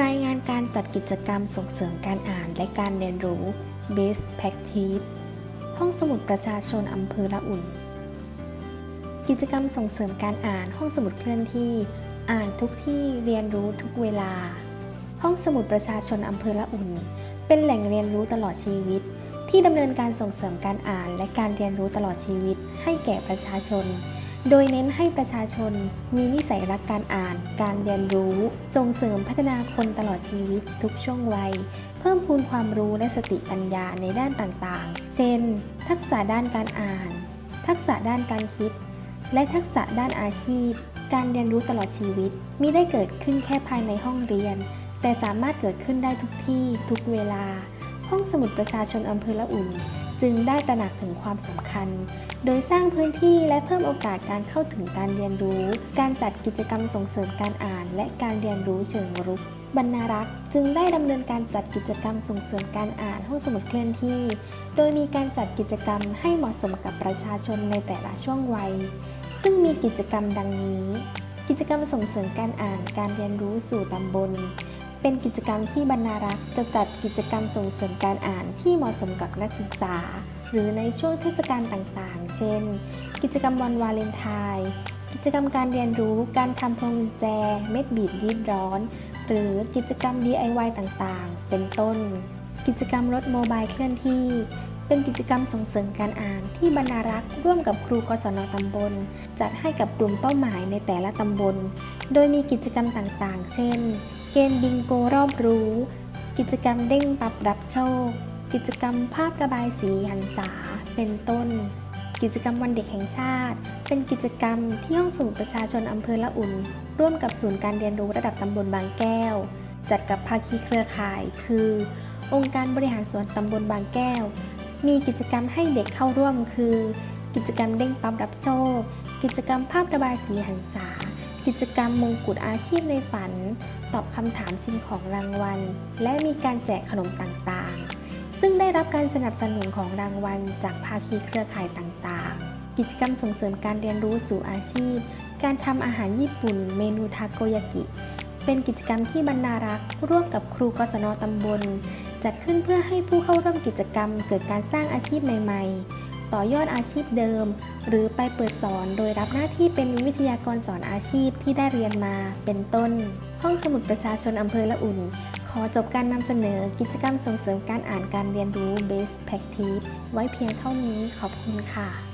รายงานการจัดกิจกรรมส่งเสริมการอ่านและการเรียนรู้ Best Practice ห้องสมุดประชาชนอำเภอละอุ่น กิจกรรมส่งเสริมการอ่านห้องสมุดเคลื่อนที่ อ่านทุกที่เรียนรู้ทุกเวลา ห้องสมุดประชาชนอำเภอละอุ่น เป็นแหล่งเรียนรู้ตลอดชีวิต ที่ดำเนินการส่งเสริมการอ่านและการเรียนรู้ตลอดชีวิต ให้แก่ประชาชน โดยเน้นให้ประชาชนมีนิสัยรักการอ่าน การเรียนรู้ ส่งเสริมพัฒนาคนตลอดชีวิตทุกช่วงวัย เพิ่มพูนความรู้และสติปัญญาในด้านต่างๆ เช่น ทักษะด้านการอ่าน ทักษะด้านการคิด และทักษะด้านอาชีพ การเรียนรู้ตลอดชีวิตมิได้เกิดขึ้นแค่ภายในห้องเรียน แต่สามารถเกิดขึ้นได้ทุกที่ทุกเวลา ห้องสมุดประชาชนอำเภอละอุ่น จึงได้ตระหนักถึงความสำคัญ โดยสร้างพื้นที่และเพิ่มโอกาสการเข้าถึงการเรียนรู้ การจัดกิจกรรมส่งเสริมการอ่าน และการเรียนรู้เชิงรุกบรรณารักษ์จึงได้ดำเนินการจัดกิจกรรมส่งเสริมการอ่านห้องสมุดเคลื่อนที่ โดยมีการจัดกิจกรรมให้เหมาะสมกับประชาชนในแต่ละช่วงวัย ซึ่งมีกิจกรรมดังนี้ กิจกรรมส่งเสริมการอ่านการเรียนรู้สู่ตำบล เป็นกิจกรรมที่บรรณารักษ์จะจัดกิจกรรมส่งเสริมการอ่านที่เหมาะสมกับนักศึกษา หรือในช่วงเทศกาลต่างๆ เช่น กิจกรรมวันวาเลนไทน์กิจกรรมการเรียนรู้การทำพวงกุญแจ เม็ดบีดรีดร้อน หรือกิจกรรม DIY ต่างๆ เป็นต้น กิจกรรมรถโมบายเคลื่อนที่ เป็นกิจกรรมส่งเสริมการอ่านที่บรรณารักษ์ร่วมกับครูกศนตำบล จัดให้กับกลุ่มเป้าหมายในแต่ละตำบล โดยมีกิจกรรมต่างๆ เช่น เกมบิงโกรอบรู้ กิจกรรมเด้งปรับรับโชค กิจกรรมภาพระบายสีหันษาเป็นต้น กิจกรรมวันเด็กแห่งชาติ เป็นกิจกรรมที่ห้องสมุดประชาชนอำเภอละอุ่น ร่วมกับศูนย์การเรียนรู้ระดับตำบลบางแก้ว จัดกับภาคีเครือข่าย คือ องค์การบริหารส่วนตำบลบางแก้ว มีกิจกรรมให้เด็กเข้าร่วมคือ กิจกรรมเด้งปั๊บรับโชค กิจกรรมภาพระบายสีหันษา กิจกรรมมงกุฎอาชีพในฝัน ตอบคำถามชิงของรางวัล และมีการแจกขนมต่างๆ ซึ่งได้รับการสนับสนุนของรางวัล จากภาคีเครือข่ายต่างๆ กิจกรรมส่งเสริมการเรียนรู้สู่อาชีพ การทำอาหารญี่ปุ่น เมนูทาโกยากิ เป็นกิจกรรมที่บรรณารักษ์ร่วมกับครูกศนตำบล จัดขึ้นเพื่อให้ผู้เข้าร่วมกิจกรรมเกิดการสร้างอาชีพใหม่ ๆ ต่อยอดอาชีพเดิม หรือไปเปิดสอนโดยรับหน้าที่เป็นวิทยากรสอนอาชีพที่ได้เรียนมาเป็นต้น ห้องสมุดประชาชนอำเภอละอุ่น ขอจบการนำเสนอกิจกรรมส่งเสริมการอ่านการเรียนรู้ Best Practice ไว้เพียงเท่านี้ขอบคุณค่ะ